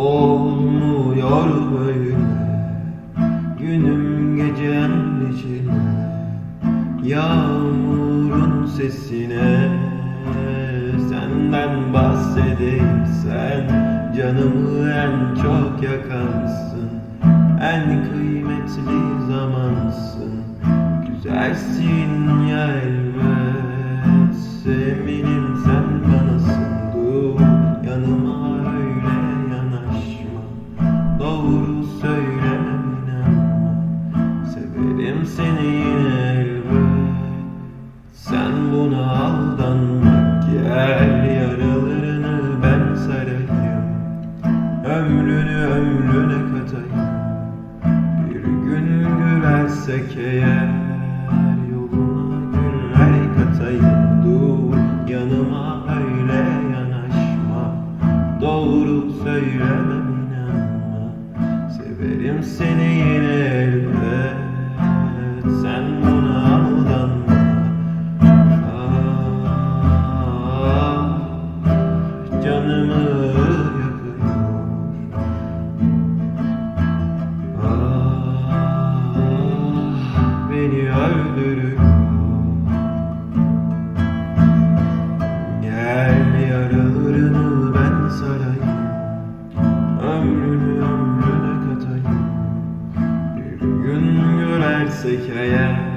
olmuyor böyle. Günüm gecem reçine Yağmurun sesine. Senden bahsedeyim sen Canımı en çok yakansın. En kıymetli zamansın. Güzelsin ya elbet Eminim Ömrünü ömrüne katayım. Bir gün gülersek eğer Yoluna günler katayım. Dur yanıma öyle yanaşma. Doğru söylemem inanma. Severim seni yine elbet. Sen buna aldanma. Ah, Canımı beni öldürür. Gel yaralarını ben sarayım. Ömrünü ömrüne katayım. Bir gün görersek eğer